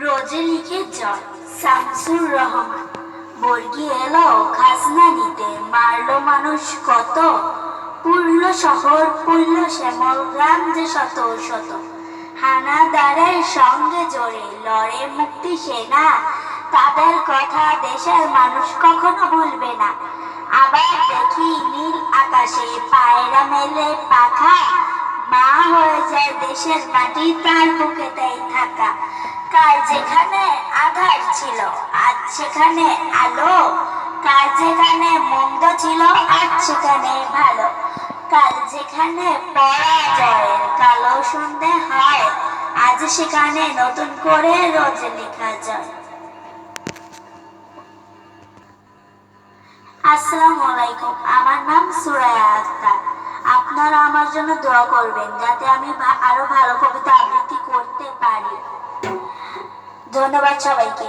রোজে লিখে জয়, শামসুর রহমান। বর্গি এলো, খাজনা নিতে মারলো মানুষ কত? পুরল শহর, পুরল শ্যামল গ্রাম যে শত শত। হানাদারের সঙ্গে জড়ে লড়ে মুক্তি সেনা তাদের কথা দেশের মানুষ কখনো ভুলবে না। আবার দেখি নীল আকাশে পায়রা মেলে পাখা। মা হয়ে যায় দেশের মাটি, তার বুকেতেই থাকা। কাল যেখানে আধার ছিল আজ সেখানে আলো, কাল যেখানে মন্দ ছিল আজ সেখানে ভালো। কাল যেখানে পরাজয়ের কালো সন্ধে হয়, আজ সেখানে নতুন করে রোজ লেখা যায়। আসসালামু আলাইকুম, আমার নাম সুরায়া আক্তার। আপনারা আমার জন্য দোয়া করবেন, যাতে আমি আরও ভালো কবিতা আবৃত্তি করতে পারি। ধন্যবাদ সবাইকে।